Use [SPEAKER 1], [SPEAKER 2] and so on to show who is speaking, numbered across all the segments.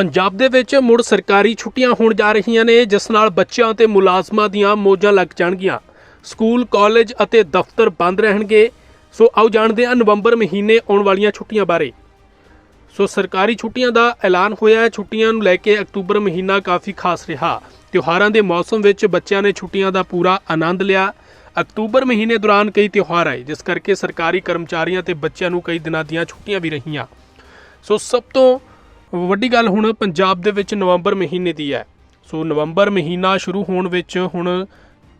[SPEAKER 1] ਪੰਜਾਬ ਦੇ ਵਿੱਚ ਮੁੜ ਸਰਕਾਰੀ ਛੁੱਟੀਆਂ ਹੋਣ ਜਾ ਰਹੀਆਂ ਨੇ, ਜਿਸ ਨਾਲ ਬੱਚਿਆਂ ਤੇ ਮੁਲਾਜ਼ਮਾਂ ਦੀਆਂ ਮੌਜਾਂ ਲੱਗ ਜਾਣਗੀਆਂ। ਸਕੂਲ, ਕਾਲਜ ਅਤੇ ਦਫ਼ਤਰ ਬੰਦ ਰਹਿਣਗੇ। ਸੋ ਆਓ ਜਾਣਦੇ ਹਾਂ ਨਵੰਬਰ ਮਹੀਨੇ ਆਉਣ ਵਾਲੀਆਂ ਛੁੱਟੀਆਂ ਬਾਰੇ। ਸੋ ਸਰਕਾਰੀ ਛੁੱਟੀਆਂ ਦਾ ਐਲਾਨ ਹੋਇਆ ਹੈ। ਛੁੱਟੀਆਂ ਨੂੰ ਲੈ ਕੇ ਅਕਤੂਬਰ ਮਹੀਨਾ ਕਾਫੀ ਖਾਸ ਰਿਹਾ। ਤਿਉਹਾਰਾਂ ਦੇ ਮੌਸਮ ਵਿੱਚ ਬੱਚਿਆਂ ਨੇ ਛੁੱਟੀਆਂ ਦਾ ਪੂਰਾ ਆਨੰਦ ਲਿਆ। ਅਕਤੂਬਰ ਮਹੀਨੇ ਦੌਰਾਨ ਕਈ ਤਿਉਹਾਰ ਆਏ, ਜਿਸ ਕਰਕੇ ਸਰਕਾਰੀ ਕਰਮਚਾਰੀਆਂ ਤੇ ਬੱਚਿਆਂ ਨੂੰ ਕਈ ਦਿਨਾਂ ਦੀਆਂ ਛੁੱਟੀਆਂ ਵੀ ਰਹੀਆਂ। ਸੋ ਸਭ ਤੋਂ ਵੱਡੀ ਗੱਲ ਹੁਣ ਪੰਜਾਬ ਦੇ ਵਿੱਚ ਨਵੰਬਰ ਮਹੀਨੇ ਦੀ ਹੈ। ਸੋ ਨਵੰਬਰ ਮਹੀਨਾ ਸ਼ੁਰੂ ਹੋਣ ਵਿੱਚ ਹੁਣ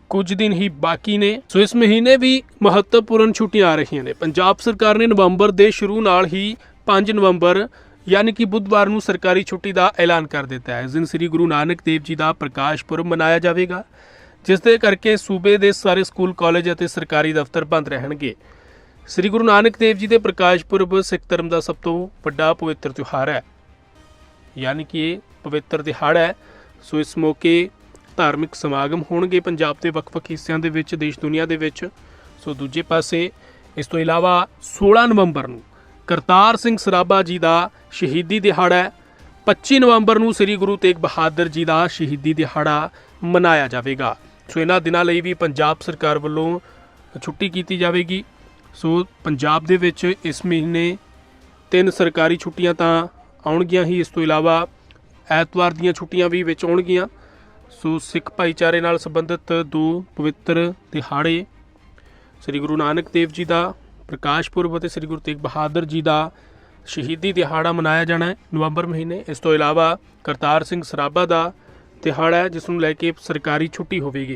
[SPEAKER 1] ਕੁਝ ਦਿਨ ਹੀ ਬਾਕੀ ਨੇ। ਸੋ ਇਸ ਮਹੀਨੇ ਵੀ ਮਹੱਤਵਪੂਰਨ ਛੁੱਟੀਆਂ ਆ ਰਹੀਆਂ ਨੇ। ਪੰਜਾਬ ਸਰਕਾਰ ਨੇ ਨਵੰਬਰ ਦੇ ਸ਼ੁਰੂ ਨਾਲ ਹੀ 5 ਨਵੰਬਰ, ਯਾਨੀ ਕਿ ਬੁੱਧਵਾਰ ਨੂੰ ਸਰਕਾਰੀ ਛੁੱਟੀ ਦਾ ਐਲਾਨ ਕਰ ਦਿੱਤਾ ਹੈ। ਇਸ ਦਿਨ ਸ੍ਰੀ ਗੁਰੂ ਨਾਨਕ ਦੇਵ ਜੀ ਦਾ ਪ੍ਰਕਾਸ਼ ਪੁਰਬ ਮਨਾਇਆ ਜਾਵੇਗਾ, ਜਿਸ ਦੇ ਕਰਕੇ ਸੂਬੇ ਦੇ ਸਾਰੇ ਸਕੂਲ, ਕਾਲਜ ਅਤੇ ਸਰਕਾਰੀ ਦਫ਼ਤਰ ਬੰਦ ਰਹਿਣਗੇ। ਸ੍ਰੀ ਗੁਰੂ ਨਾਨਕ ਦੇਵ ਜੀ ਦੇ ਪ੍ਰਕਾਸ਼ ਪੁਰਬ ਸਿੱਖ ਧਰਮ ਦਾ ਸਭ ਤੋਂ ਵੱਡਾ ਪਵਿੱਤਰ ਤਿਉਹਾਰ ਹੈ। ਯਾਨੀ ਕਿ ਇਹ ਪਵਿੱਤਰ ਦਿਹਾੜਾ ਹੈ। ਸੋ ਇਸ ਮੌਕੇ ਧਾਰਮਿਕ ਸਮਾਗਮ ਹੋਣਗੇ ਪੰਜਾਬ ਦੇ ਵੱਖ-ਵੱਖ ਹਿੱਸਿਆਂ ਦੇ ਵਿੱਚ, ਦੇਸ਼ ਦੁਨੀਆ ਦੇ ਵਿੱਚ। ਸੋ ਦੂਜੇ ਪਾਸੇ ਇਸ ਤੋਂ ਇਲਾਵਾ 16 ਨਵੰਬਰ ਨੂੰ ਕਰਤਾਰ ਸਿੰਘ ਸਰਾਭਾ ਜੀ ਦਾ ਸ਼ਹੀਦੀ ਦਿਹਾੜਾ ਹੈ। 25 ਨਵੰਬਰ ਨੂੰ ਸ੍ਰੀ ਗੁਰੂ ਤੇਗ ਬਹਾਦਰ ਜੀ ਦਾ ਸ਼ਹੀਦੀ ਦਿਹਾੜਾ ਮਨਾਇਆ ਜਾਵੇਗਾ। ਸੋ ਇਹਨਾਂ ਦਿਨਾਂ ਲਈ ਵੀ ਪੰਜਾਬ ਸਰਕਾਰ ਵੱਲੋਂ ਛੁੱਟੀ ਕੀਤੀ ਜਾਵੇਗੀ। ਸੋ ਪੰਜਾਬ ਦੇ ਵਿੱਚ ਇਸ ਮਹੀਨੇ ਤਿੰਨ ਸਰਕਾਰੀ ਛੁੱਟੀਆਂ ਤਾਂ ਆਉਣਗੀਆਂ ਹੀ। ਇਸ ਤੋਂ ਇਲਾਵਾ ਐਤਵਾਰ ਦੀਆਂ ਛੁੱਟੀਆਂ ਵੀ ਵਿੱਚ ਆਉਣਗੀਆਂ। ਸੋ ਸਿੱਖ ਭਾਈਚਾਰੇ ਨਾਲ ਸੰਬੰਧਿਤ ਦੋ ਪਵਿੱਤਰ ਦਿਹਾੜੇ ਸ੍ਰੀ ਗੁਰੂ ਨਾਨਕ ਦੇਵ ਜੀ ਦਾ, ਪ੍ਰਕਾਸ਼ ਪੁਰਬ ਅਤੇ ਸ੍ਰੀ ਗੁਰੂ ਤੇਗ ਬਹਾਦਰ ਜੀ ਦਾ ਸ਼ਹੀਦੀ ਦਿਹਾੜਾ ਮਨਾਇਆ ਜਾਣਾ ਹੈ ਨਵੰਬਰ ਮਹੀਨੇ। ਇਸ ਤੋਂ ਇਲਾਵਾ ਕਰਤਾਰ ਸਿੰਘ ਸਰਾਭਾ ਦਾ ਦਿਹਾੜਾ ਹੈ, ਜਿਸ ਨੂੰ ਲੈ ਕੇ ਸਰਕਾਰੀ ਛੁੱਟੀ ਹੋਵੇਗੀ।